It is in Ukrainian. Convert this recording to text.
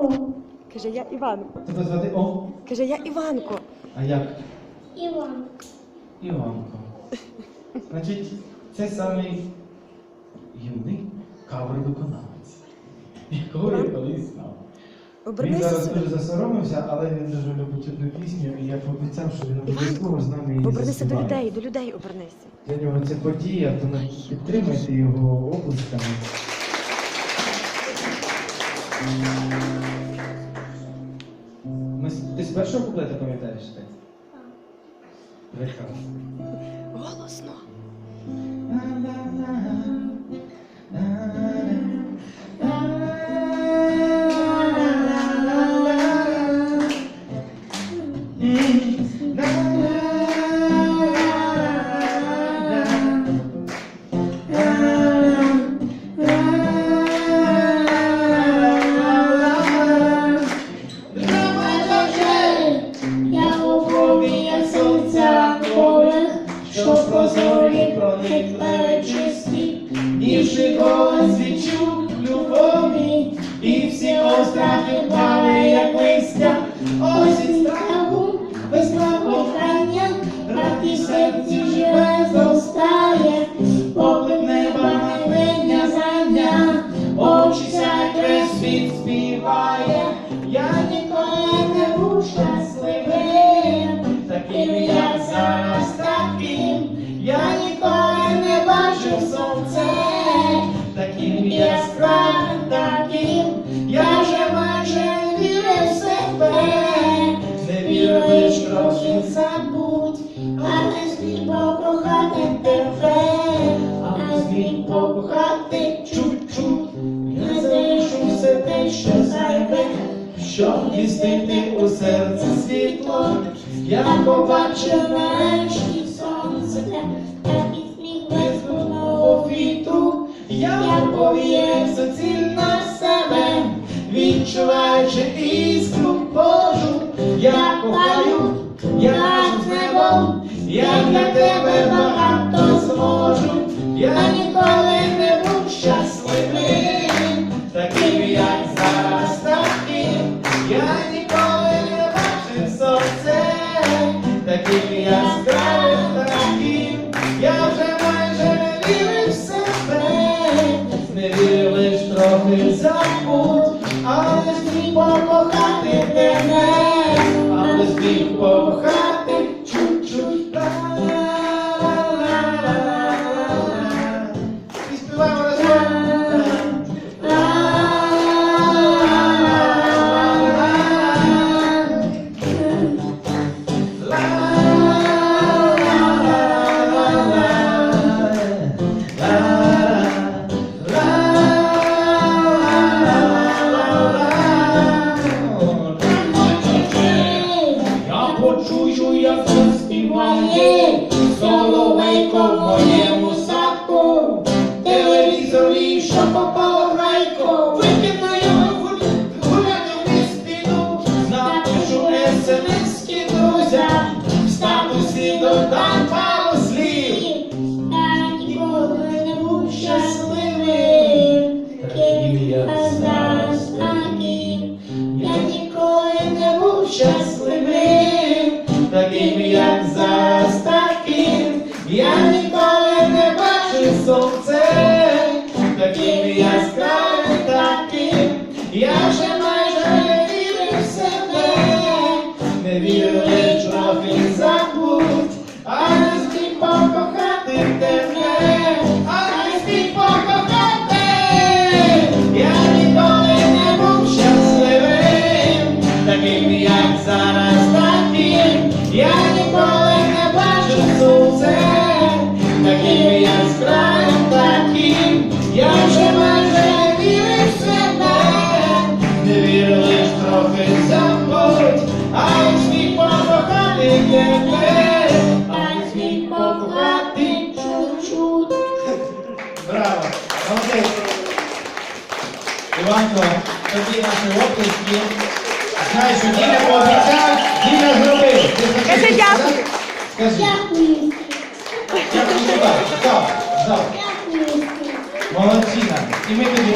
О, Каже, я Іванко. Тебе звати О? Каже, я Іванко. А як? Іван. Іванко. Значить, це самий юний кавер-виконавець, якого я колись знав. Він Обернися зараз сюди. дуже засоромився, але він дуже любить одну пісню, і я пообіцяв, що він обов'язково з нами її Обернися до заспіває. людей, до людей обернися. Для нього це подія, тому підтримайте його облисками. З- першого куплету пам'ятаєш ти? Прекрасно. Що прозорі проникли чисті, Нівши голос відчув любові, і всі острахи впали, як листя, осінь страху, весна кохання, радість і покохати тебе, зміг покохати чуть-чуть, я залишу все те, що зайве, щоб містити у серці світло, я побачив нарешті сонце, так і сміх безумного вітру, я повіяв суцільно себе, відчуваючи іскру Божу, я кохаю, я для тебе багато зможу, я ніколи не був щасливим, таким як зараз, таким, я ніколи не бачив сонце, таким яскравим, таким, я вже майже не вірив в себе, не вірив лиш трохи забудь, але зміг покохати в моєму садку. Телевізорі, що попало грайко, викид на його гуляти в містину. Напишу смс-ки друзям, в статусі додам пару слів. Я ніколи не був щасливим, таким як зараз, таким. Я ніколи не був щасливим, таким Я вже майже не вірив в себе, не лиш трохи забудь, а не зміг покохати тебе, а не зміг покохати. Я ніколи не був щасливим, таким як зараз, таким. Я ніколи не бачив сонце, таким яскравим, таким. Тебе, а не зміг чуть-чуть. Браво! Молодець! Іванко, тобі наші оплески. Знай, що Діля пообіцяв, Діля зробив. Ти захочеш дякую. Скажи. Дякую. Дякую. Дякую. Молодчина. І ми тобі